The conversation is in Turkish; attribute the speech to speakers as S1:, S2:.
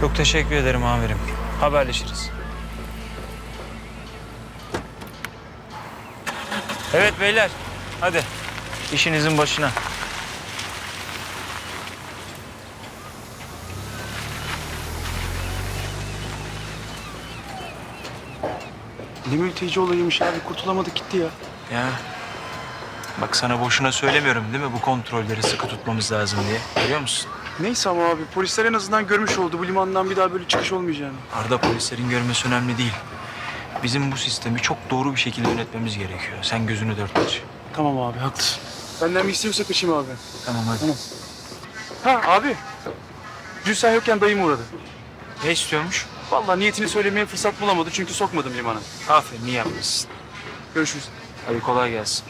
S1: Çok teşekkür ederim amirim. Haberleşiriz. Evet beyler. Hadi. işinizin başına.
S2: Ne mülteci olayıymış abi kurtulamadık gitti ya.
S1: Ya. Bak sana boşuna söylemiyorum değil mi bu kontrolleri sıkı tutmamız lazım diye. Görüyor musun?
S2: Neyse ama abi polisler en azından görmüş oldu bu limandan bir daha böyle çıkış olmayacağını.
S1: Arda polislerin görmesi önemli değil. Bizim bu sistemi çok doğru bir şekilde yönetmemiz gerekiyor. Sen gözünü dört aç.
S2: Tamam abi haklısın. Benden bir istiyorsa kaçayım abi.
S1: Tamam hadi.
S2: Ha abi. Dün sen yokken dayım uğradı.
S1: Ne istiyormuş?
S2: Vallahi niyetini söylemeye fırsat bulamadı çünkü sokmadım limana.
S1: Aferin iyi yapmışsın.
S2: Görüşürüz.
S1: Hadi kolay gelsin.